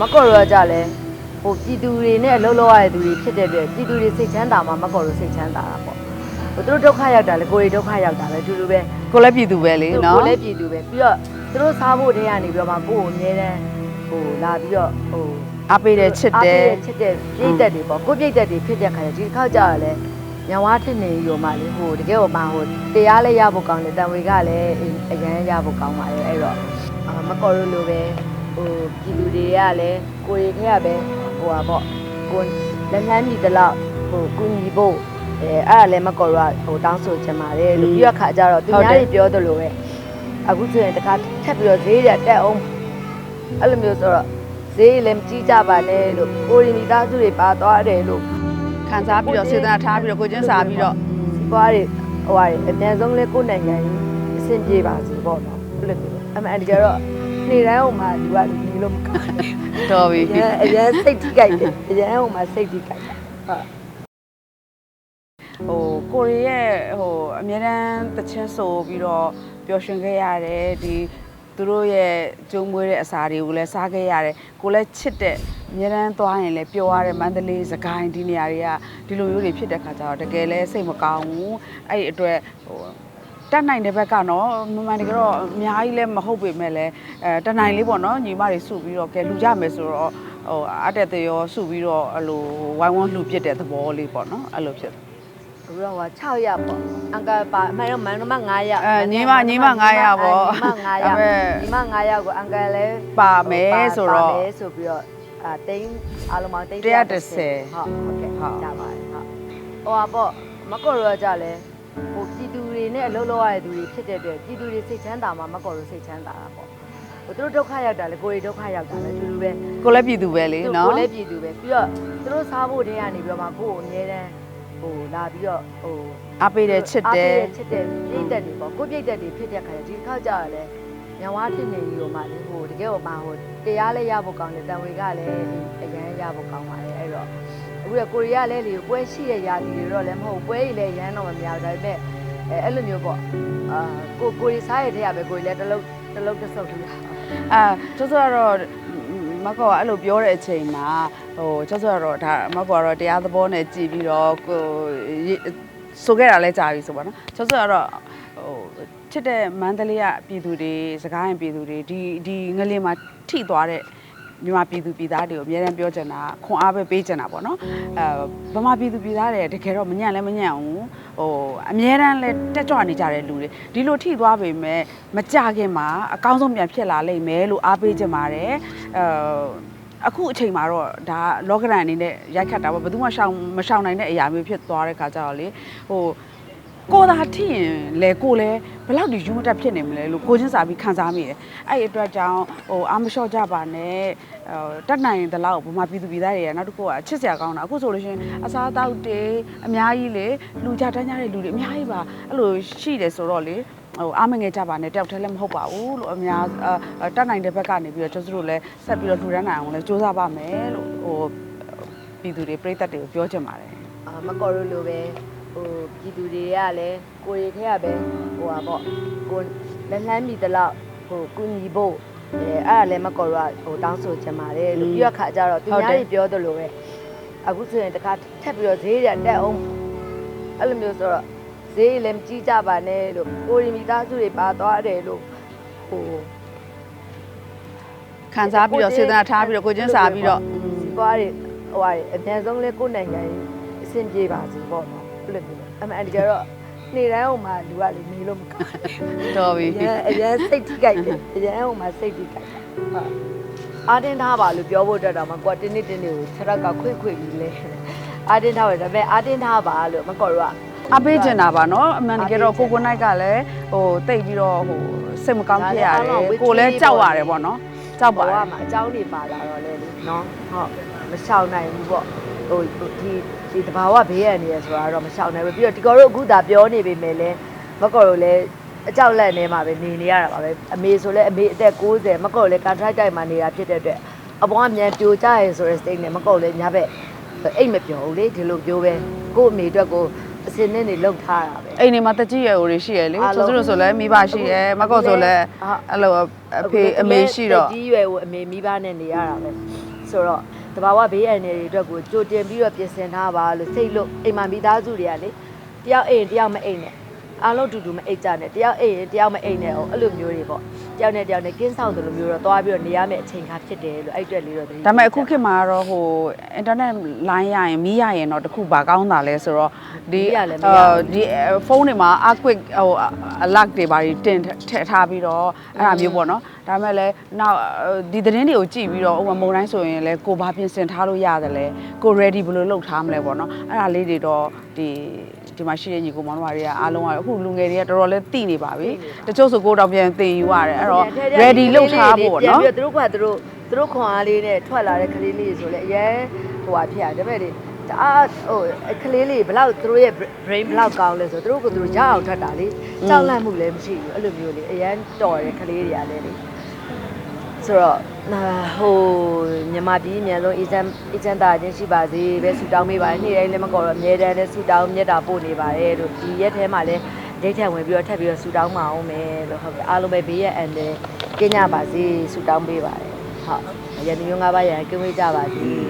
မကော်ရောကြလဲဟိုပြည်သူတွေနဲ့အလုပ်လုပ်ရတဲ့သူတွေဖြစ်တဲ့အတွက်ပြည်သူတွေစိတ်ချမ်းသာမှမကော်ရောစိတ်ချမ်းသာတာပေါ့ဟိုသူတို့ဒုက္ခရောက်တာလေကိုယ်တွေဒုက္ခရောက်တာပဲအတူတူပဲကိုလည်းပြည်သူပဲလေသူနော်ကိုယ်လည်းပြည်သူပဲပြီးတော့သူတို့စားဖို့တည်းကနေပြီးတော့မှကိုယ့်ကိုအမြဲတမ်းဟိုလာပြီးတော့ဟိုအားပေးတယ်ချစ်တယ်အားပေးချစ်တဲ့ပြိတ္တက်တွေပေါ့ကိုပြိတ္တက်တွေဖြစ်တဲ့ခါကျဒီတစ်ခါကျတော့လေညဝါထစ်နေရောမှလေဟိုတကယ်ဟိုမှဟိုတရားလည်းရဖို့ကောင်းတယ်တန်ဝေကလည်းအရန်ရဖို့ကောင်းပါရဲ့အဲ့တော့အာမကော်ရလိုပဲ ဟိုပြည်သူတွေကလည်းကိုရီခရပဲဟိုပါပေါ့ကိုလက်လှမ်းမိတလောက်ဟိုကုညီဖို့အဲအဲ့ဒါလည်းမကော်ရဟိုတောင်းဆိုချင်ပါတယ်လို့ပြီးတော့ခါကျတော့သူများတွေပြောသလိုပဲအခုဆိုရင်တခါထပ်ပြီးတော့ဈေးရတက်အောင်အဲ့လိုမျိုးဆိုတော့ဈေးလည်းမကြီးကြပါနဲ့လို့ကိုရီမိသားစုတွေပါသွားတယ်လို့ခံစားပြီးတော့စေတနာထားပြီးတော့ကိုချင်းစာပြီးတော့စီးပွားတွေဟိုဟာတွေအများဆုံးလဲကိုယ့်နိုင်ငံကြီးအဆင်ပြေပါစေပေါ့နော်ဘယ်လိုပြောအမှန်တကယ်တော့ နေ့တိုင်းဟိုမှာလူကလူနေလို့မကောင်းဘူးတော်ပြီအရင်အရင်စိတ်ထိကြိုက်တယ်အရင်ဟိုမှာစိတ်ထိကြိုက်တာဟုတ်ဟိုကိုရီရဲ့ဟိုအမြဲတမ်းတချင်းဆိုပြီးတော့ပျော်ရွှင်ခဲ့ရတယ်ဒီသူတို့ရဲ့ကျုံမွေးတဲ့အစာတွေကိုလည်းစားခဲ့ရတယ်ကိုလည်းချစ်တဲ့အမြဲတမ်းသွားရင်လည်းပျော်ရတယ်မန္တလေးစကိုင်းဒီနေရာတွေကဒီလိုမျိုးတွေဖြစ်တဲ့ခါကျတော့တကယ်လည်းစိတ်မကောင်းဘူးအဲ့ဒီအတွက်ဟို တက်နိုင်တဲ့ဘက်ကတော့မမှန်တကယ်တော့အများကြီးလည်းမဟုတ်ပေမဲ့လည်းအဲတက်နိုင်လေးပေါ့နော်ညီမတွေစုပြီးတော့ကဲလူကြမယ်ဆိုတော့ဟိုအတက်တရောစုပြီးတော့အဲ့လိုဝိုင်းဝန်းလှူပြစ်တဲ့သဘောလေးပေါ့နော်အဲ့လိုဖြစ်တယ်အခုတော့ဟို6ရက်ပေါ့အင်္ဂါပါအမှန်တော့မန်တော့9ရက်အဲညီမညီမ900ပေါ့ညီမ9ရက်ဒါပေမဲ့ညီမ9ရက်ကိုအင်္ဂါလဲပါမယ်ဆိုတော့ပါမယ်ဆိုပြီးတော့အာတိန်းအားလုံးပေါင်းတိန်း130ဟုတ်ဟုတ်ကဲ့ဟုတ်ကြပါတယ်ဟုတ်ဟိုပါပေါ့မကော်ရောကြလဲ ဟိုပြည်သူတွေနဲ့အလုပ်လုပ်ရတဲ့သူတွေဖြစ်တဲ့အတွက်ပြည်သူတွေစိတ်ချမ်းသာမှမကော်ရောစိတ်ချမ်းသာတာပေါ့ဟိုသူတို့ဒုက္ခရောက်တာလေကိုယ်တွေဒုက္ခရောက်တာလေအတူတူပဲကိုလည်းပြည်သူပဲလေသူနော်ကိုယ်လည်းပြည်သူပဲပြီးတော့သူတို့စားဖို့တည်းကနေပြီးတော့မှကိုယ့်ကိုအမြဲတမ်းဟိုလာပြီးတော့ဟိုအားပေးတယ်ချစ်တယ်အားပေးချစ်တယ်ပြိတ္တက်တွေပေါ့ကိုပြိတ္တက်တွေဖြစ်တဲ့ခါကျဒီတစ်ခါကျတော့လေညဝါထစ်နေရောမှလေဟိုတကယ်ဟိုမှဟိုတရားလည်းရဖို့ကောင်းတယ်တန်ဝေကလည်းအရန်ရဖို့ကောင်းပါတယ်အဲ့တော့ အခုကကိုရီးယားလည်းလေပွဲရှိတဲ့ယာတီတွေတော့လည်းမဟုတ်ပွဲကြီးလည်းရမ်းတော့မများဘူးဒါပေမဲ့အဲအဲ့လိုမျိုးပေါ့အာကိုကိုရီစားရတဲ့ရပဲကိုရီလည်းတစ်လုံးတစ်လုံးတစ်စုပ်ထူတာအာကျဆိုတော့မကောကအဲ့လိုပြောတဲ့အချိန်မှာဟိုကျဆိုတော့ဒါမကောကတော့တရားသဘောနဲ့ကြည်ပြီးတော့ကိုဆိုခဲ့တာလဲကြာပြီဆိုပါနော်ကျဆိုတော့ဟိုချစ်တဲ့မန္တလေးကပြည်သူတွေစကားရင်ပြည်သူတွေဒီဒီငလင်းမှာထိသွားတဲ့ မြန်မာပြည်သူပြည်သားတွေကိုအများအားပြောချင်တာခွန်အားပဲပေးချင်တာပေါ့နော်အဲဗမာပြည်သူပြည်သားတွေတကယ်တော့မညံ့လဲမညံ့ဘူးဟိုအများအားလဲတက်ကြွနေကြတဲ့လူတွေဒီလိုထိသွားပေမဲ့မကြခင်မှာအကောင်းဆုံးပြန်ဖြစ်လာလိမ့်မယ်လို့အားပေးချင်ပါတယ်အဲအခုအချိန်မှာတော့ဒါလောကရန်အနေနဲ့ရိုက်ခတ်တာပေါ့ဘယ်သူမှရှောင်မရှောင်နိုင်တဲ့အရာမျိုးဖြစ်သွားတဲ့ခါကျတော့လေဟို ကိုသာထိရင်လေကိုလည်းဘယ်လောက်ဒီယူမတက်ဖြစ်နေမလဲလို့ကိုချင်းစာပြီးခံစားမိတယ်အဲ့ဒီအတွက်ကြောင့်ဟိုအာမလျှော့ကြပါနဲ့ဟိုတက်နိုင်တဲ့လောက်ဗမာပြည်သူပြည်သားတွေကနောက်တစ်ခုကချစ်စရာကောင်းတာအခုဆိုလို့ရှိရင်အစားအသောက်တွေအများကြီးလေလူကြတန်းကြတဲ့လူတွေအများကြီးပါအဲ့လိုရှိတယ်ဆိုတော့လေဟိုအားမငယ်ကြပါနဲ့တယောက်တည်းလည်းမဟုတ်ပါဘူးလို့အများအာတက်နိုင်တဲ့ဘက်ကနေပြီးတော့ကျွန်တော်တို့လည်းဆက်ပြီးတော့လှူဒန်းနိုင်အောင်လည်းစူးစမ်းပါမယ်လို့ဟိုပြည်သူတွေပြည်သက်တွေကိုပြောချင်ပါတယ်အာမကော်ရိုလိုပဲ ဟိုပြည်သူတွေကလည်းကိုရီခရပဲဟိုပါပေါ့ကိုလက်လှမ်းမိတလောက်ဟိုကုညီဖို့အဲအဲ့ဒါလည်းမကော်ရိုကဟိုတောင်းဆိုချင်ပါတယ်လို့ပြီးတော့ခါကြတော့သူများတွေပြောသလိုပဲအခုဆိုရင်တခါထပ်ပြီးတော့ဈေးရတက်အောင်အဲ့လိုမျိုးဆိုတော့ဈေးလည်းမကြီးကြပါနဲ့လို့ကိုရီမိသားစုတွေပါသွားတယ်လို့ဟိုခံစားပြီးတော့စေတနာထားပြီးတော့ကိုချင်းစာပြီးတော့စီးပွားတွေဟိုဟာတွေအများဆုံးလဲကိုယ့်နိုင်ငံကြီးအဆင်ပြေပါစေပေါ့နော် အဲ့လိုမျိုးအမှန်တကယ်တော့နေ့တိုင်းဟိုမှာလူကလေနေလို့မကောင်းဘူး တော်ပြီ အရင်အရင်စိတ်ထိကြိုက်တယ်အရင်ဟိုမှာစိတ်ထိကြိုက်တယ်ဟုတ်အာတင်ထားပါလို့ပြောဖို့အတွက်တော့မကွာတင်းနေတင်းနေကိုခြေတော့ကခွေ့ခွေ့ပြီးလဲအာတင်ထားတယ်ဒါပေမဲ့အာတင်ထားပါလို့မကော်တော့ အပေးချင်တာပါเนาะအမှန်တကယ်တော့ကိုကိုနိုင်ကလည်းဟိုတိတ်ပြီးတော့ဟိုစိတ်မကောင်းဖြစ်ရတယ်ကိုလည်းကြောက်ရတယ်ပေါ့เนาะကြောက်ပါ ဘော တ က ယ် မှာအเจ้าနေပါလာတော့လေနော်ဟုတ်မရှောင်နိုင်ဘူးပေါ့ ဟိုဒီဒီတဘာဝဘေးရနေရဆိုတာတော့မရှောင်နိုင်ဘူးပြီးတော့ဒီကောတို့အခုသာပြောနေပေမဲ့လည်းမကော်တို့လည်းအကြောက်လက်နေမှာပဲနေနေရတာပါပဲအမေဆိုလဲအမေအသက်60မကော်လည်းကန်ထရိုက်တိုက်မှာနေတာဖြစ်တဲ့အတွက်အပေါ်အမြန်ပြိုကျရဲဆိုတဲ့စိတ်နဲ့မကော်လည်းညာဘက်အိတ်မပြောဘူးလေဒီလိုပြောပဲကို့အမေအတွက်ကိုအစင်းနဲ့နေလှုပ်ထားတာပဲအိမ်နေမှာတကြီးရွယ်တွေရှိရလေအားလုံးဆိုဆိုဆိုလည်းမိဘရှိရမကော့ဆိုလည်းဟုတ်အဲ့လိုအဖေအမေရှိတော့ကြီးရွယ်ကိုအမေမိဘနဲ့နေရတာပဲဆိုတော့ တဘာဝဘေးအန္တရာယ်တွေအတွက်ကိုကြိုတင်ပြီးတော့ပြင်ဆင်ထားပါလို့စိတ်လို့အိမ်မှာမိသားစုတွေကလေတယောက်အိမ်တယောက်မအိမ်နဲ့အားလုံးတူတူမအိတ်ကြနဲ့တယောက်အိမ်ရင်တယောက်မအိမ်နဲ့အောင်အဲ့လိုမျိုးတွေပေါ့ တယောက်နဲ့တယောက်နဲ့ကင်းဆောင်တယ်လို့မျိုးတော့သွားပြီးတော့နေရမယ့်အချိန်ခါဖြစ်တယ်လို့အဲ့အတွက်လေးတော့သတိဒါပေမဲ့အခုခေတ်မှာကတော့ဟို internet line ရရင်မီးရရင်တော့တခုဘာကောင်းတာလဲဆိုတော့ဒီဒီဖုန်းတွေမှာအကွစ်ဟို alert တွေဘာတွေတင်ထည့်ထားပြီးတော့အဲ့ဒါမျိုးပေါ့နော်ဒါပေမဲ့လည်းနောက်ဒီသတင်းတွေကိုကြည့်ပြီးတော့ဥပမာမုံတိုင်းဆိုရင်လည်းကိုဘာပြင်ဆင်ထားလို့ရတယ်လဲကို ready ဘယ်လိုလုပ်ထားမလဲပေါ့နော်အဲ့ဒါလေးတွေတော့ဒီ ဒီမှာရှိတဲ့ညီကိုမောင်တို့တွေကအားလုံးကအခုလူငယ်တွေကတော်တော်လေးသိနေပါပြီတချို့ဆိုကိုတော့ပြန်သိယူရတယ်အဲ့တော့ ready လုပ်ထားဖို့ပေါ့နော်ပြန်ပြီးတော့သူတို့ကသူတို့သူတို့ခွန်အားလေးနဲ့ထွက်လာတဲ့ကလေးလေးဆိုလဲအရင်ဟိုဟာဖြစ်ရတယ်ဒါပေမဲ့လေတအားဟိုကလေးလေးဘလောက်သူတို့ရဲ့ brain ဘလောက်ကောင်းလဲဆိုသူတို့ကသူတို့ရအောင်ထွက်တာလေကြောက်လန့်မှုလည်းမရှိဘူးအဲ့လိုမျိုးလေအရင်တော်တဲ့ကလေးတွေကလည်းလေ ဆိုတော့ဟိုမြန်မာပြည်အမြန်ဆုံးအေဂျင့်အေဂျင့်တာချင်းရှိပါစေပဲဆူတောင်းပေးပါတယ်နေ့တိုင်းလည်းမကောတော့အမြဲတမ်းလည်းဆူတောင်းမြတ်တာပို့နေပါတယ်လို့ဒီရက်ထဲမှာလည်းဒိတ်ထက်ဝင်ပြီးတော့ထပ်ပြီးတော့ဆူတောင်းပါအောင်မယ်လို့ဟုတ်ကဲ့အားလုံးပဲဘေးရဲ့အန်တယ်ကင်းကြပါစေဆူတောင်းပေးပါတယ်ဟုတ်ရန်ဒီမျိုး၅ပါးရန်ကင်းဝေးကြပါစေလို့ဟုတ်ကဲ့